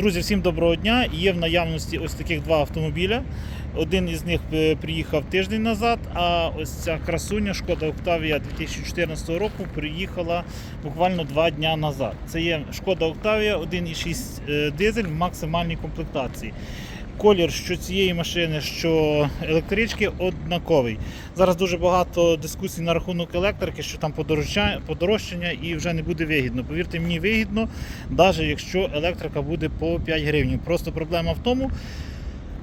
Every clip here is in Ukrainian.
Друзі, всім доброго дня. Є в наявності ось таких два автомобіля. Один із них е, приїхав тиждень назад, а ось ця красуня Шкода Октавія 2014 року приїхала буквально два дня назад. Це є Шкода Октавія 1,6 е, дизель в максимальній комплектації. Колір що цієї машини, що електрички однаковий. Зараз дуже багато дискусій на рахунок електрики, що там подорожчання і вже не буде вигідно. Повірте мені, вигідно, навіть якщо електрика буде по 5 гривень. Просто проблема в тому,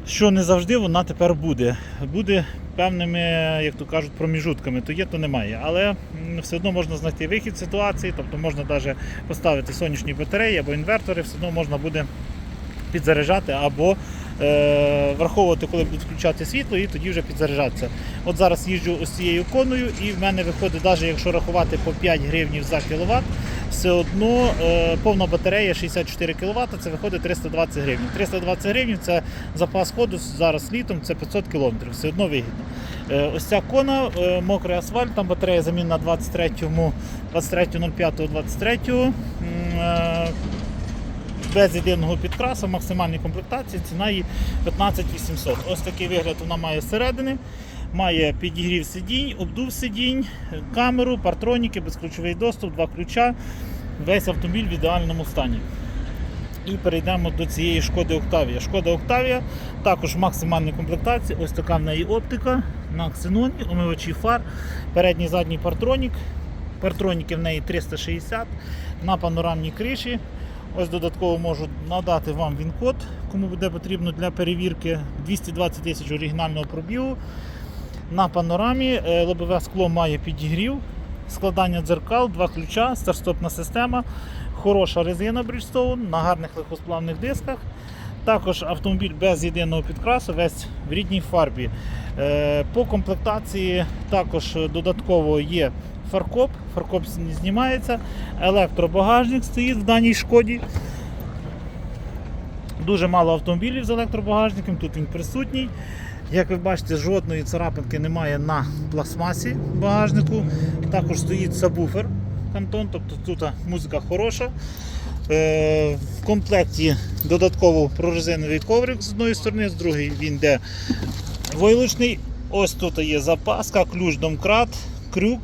що не завжди вона тепер буде. Буде певними, як то кажуть, проміжутками. То є, то немає. Але все одно можна знайти вихід ситуації, тобто можна навіть поставити сонячні батареї або інвертори, все одно можна буде підзаряджати або враховувати, коли будуть включати світло, і тоді вже підзаряджатися. От зараз їжджу ось цією коною, і в мене виходить, навіть якщо рахувати по 5 гривнів за кіловат, все одно е, повна батарея 64 кВт, це виходить 320 гривень. 320 гривень це запас ходу зараз літом, це 500 км, все одно вигідно. Е, ось ця кона, е, мокрий асфальт, там батарея замінна 23-му, 23.05.23. М, е, без єдиного підкрасу, максимальній комплектації, ціна її 15 800. Ось такий вигляд вона має зсередини. Має підігрів сидінь, обдув сидінь, камеру, партроніки, безключовий доступ, два ключа. Весь автомобіль в ідеальному стані. І перейдемо до цієї шкоди Октавія. Шкода Октавія також в максимальній комплектації. Ось така в неї оптика на ксеноні, омивачі фар, передній задній партронік. Партроніки в неї 360 на панорамній криші. Ось додатково можу надати вам він-код, кому буде потрібно для перевірки 220 тисяч оригінального пробігу. На панорамі е, лобове скло має підігрів, складання дзеркал, два ключа, старт-стопна система, хороша резина Bridgestone на гарних легкосплавних дисках. Також автомобіль без єдиного підкрасу, весь в рідній фарбі. Е, По комплектації також додатково є фаркоп, фаркоп знімається, електробагажник стоїть в даній шкоді. Дуже мало автомобілів з електробагажником, тут він присутній. Як ви бачите, жодної царапинки немає на пластмасі багажнику. Також стоїть сабвуфер кантон, тобто тут музика хороша. Е, В комплекті додатково прорезиновий коврик з одної сторони, з другої він йде войлочний. Ось тут є запаска, ключ домкрат, крюк,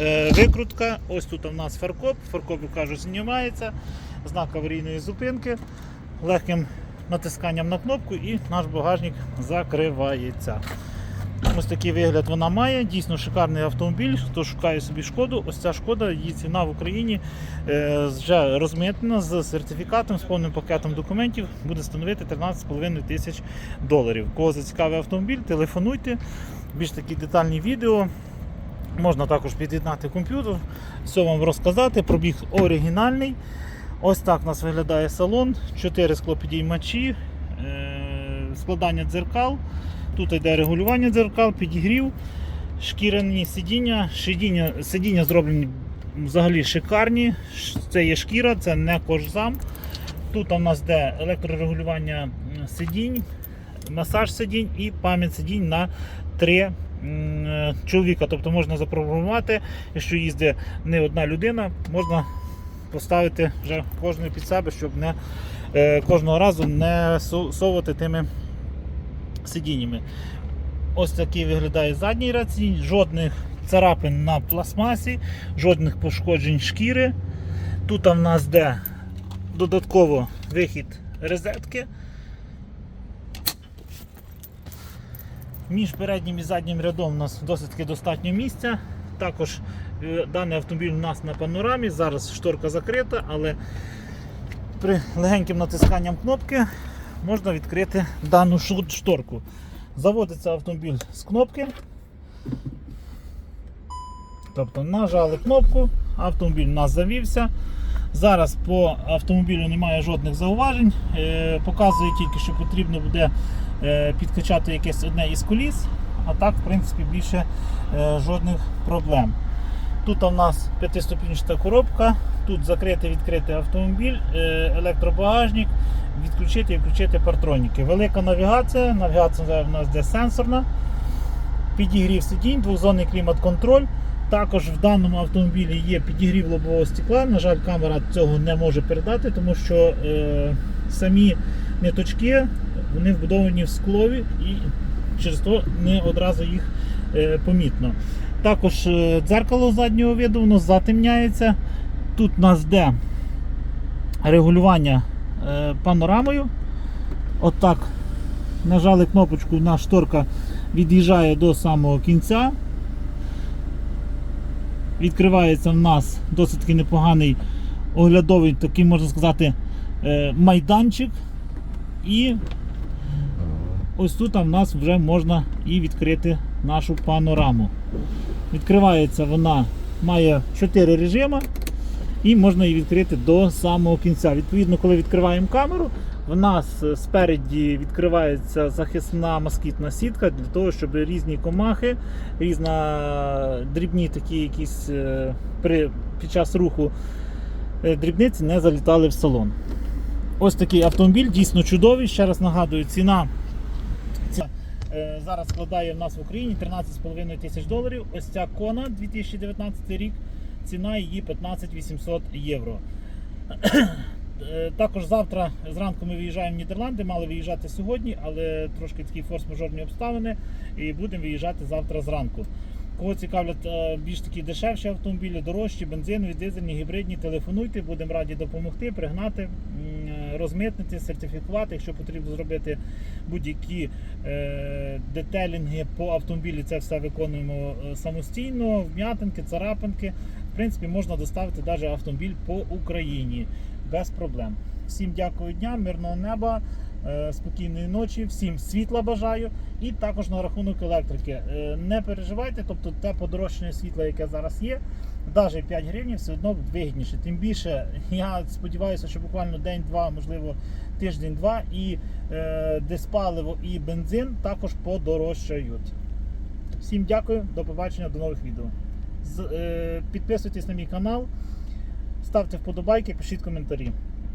е, викрутка. Ось тут у нас фаркоп. Фаркоп, кажуть, знімається, знак аварійної зупинки. Легким натисканням на кнопку і наш багажник закривається. Ось такий вигляд вона має. Дійсно шикарний автомобіль. Хто шукає собі шкоду, ось ця шкода, її ціна в Україні е, вже розмитнена з сертифікатом, з повним пакетом документів, буде становити 13,5 тисяч доларів. Кого зацікавий автомобіль, телефонуйте. Більш такі детальні відео. Можна також під'єднати комп'ютер, все вам розказати. Пробіг оригінальний. Ось так у нас виглядає салон, 4 склопідіймачі, е, складання дзеркал. Тут йде регулювання дзеркал, підігрів, шкіряні сидіння. Сидіння, сидіння зроблені взагалі шикарні. Це є шкіра, це не кожзам. Тут у нас йде електрорегулювання сидінь, масаж сидінь і пам'ять сидінь на три чоловіка. Тобто можна запрограмувати, якщо їздить не одна людина, можна поставити вже кожного під себе, щоб не е, кожного разу не совувати тими сидіннями. Ось такий виглядає задній ряд сидінь, жодних царапин на пластмасі, жодних пошкоджень шкіри. Тут в нас де додатково вихід розетки. Між переднім і заднім рядом у нас досить достатньо місця. Також е, даний автомобіль у нас на панорамі. Зараз шторка закрита, але при легеньким натисканням кнопки можна відкрити дану шторку. Заводиться автомобіль з кнопки. Тобто нажали кнопку, автомобіль у нас завівся. Зараз по автомобілю немає жодних зауважень. Е, показує тільки, що потрібно буде е, підкачати якесь одне із коліс, а так, в принципі, більше е, жодних проблем. Тут у нас п'ятиступінчата коробка, тут закритий відкритий автомобіль, е, електробагажник, відключити і включити партроніки. Велика навігація, навігація в нас де сенсорна, підігрів сидінь, двозонний клімат-контроль. Також в даному автомобілі є підігрів лобового стекла. На жаль, камера цього не може передати, тому що е, самі ниточки вони вбудовані в склові і через то не одразу їх е, помітно. Також е, дзеркало заднього виду, воно затемняється. Тут у нас де регулювання е, панорамою. Отак нажали кнопочку, на шторка від'їжджає до самого кінця. Відкривається в нас досить непоганий оглядовий, такий можна сказати, е, майданчик. І ось тут в нас вже можна і відкрити нашу панораму. Відкривається вона, має 4 режими і можна її відкрити до самого кінця. Відповідно, коли відкриваємо камеру, в нас е, спереді відкривається захисна москітна сітка для того, щоб різні комахи, різна дрібні такі якісь е, при, під час руху е, дрібниці не залітали в салон. Ось такий автомобіль, дійсно чудовий. Ще раз нагадую, ціна. Е, зараз складає в нас в Україні 13,5 тисяч доларів. Ось ця кона 2019 рік. Ціна її 15 800 євро. Е, Також завтра зранку ми виїжджаємо в Нідерланди, мали виїжджати сьогодні, але трошки такі форс-мажорні обставини і будемо виїжджати завтра зранку. Кого цікавлять е, більш такі дешевші автомобілі, дорожчі, бензинові, дизельні, гібридні, телефонуйте, будемо раді допомогти, пригнати, розмитнити, сертифікувати. Якщо потрібно зробити будь-які е, детелінги по автомобілі, це все виконуємо е, самостійно, вм'ятинки, царапинки. В принципі, можна доставити навіть автомобіль по Україні без проблем. Всім дякую дня, мирного неба, спокійної ночі, всім світла бажаю. І також на рахунок електрики. Е, Не переживайте, тобто те подорожчання світла, яке зараз є, навіть 5 гривень все одно вигідніше. Тим більше, я сподіваюся, що буквально день-два, можливо, тиждень-два, і е, диспаливо і бензин також подорожчають. Всім дякую, до побачення, до нових відео. З- е, Підписуйтесь на мій канал, ставте вподобайки, пишіть коментарі.